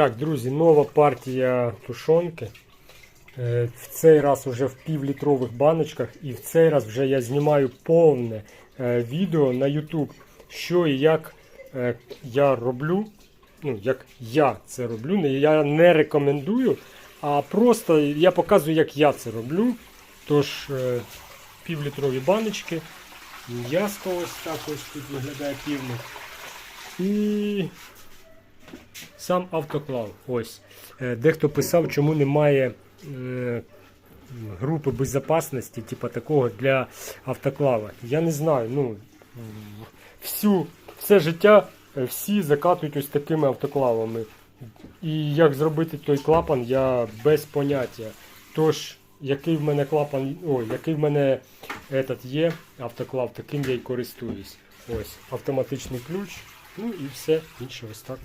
Так, друзі, нова партія тушонки. Е, В цей раз вже в півлітрових баночках, і в цей раз вже я знімаю повне е, відео на YouTube, що і як е, я роблю. Ну, як я це роблю. Я не рекомендую, а просто я показую, як я це роблю. Тож, півлітрові баночки. М'яско ось так ось тут виглядає півник. І сам автоклав. Ось. Е, Дехто писав, чому немає е, групи безпечності, типу такого для автоклава. Я не знаю. Ну, всю, все життя е, всі закатують ось такими автоклавами. І як зробити той клапан, я без поняття. Тож, який в мене клапан, ой, який в мене этот є автоклав, таким я й користуюсь. Ось автоматичний ключ. Ну і все інше ось так.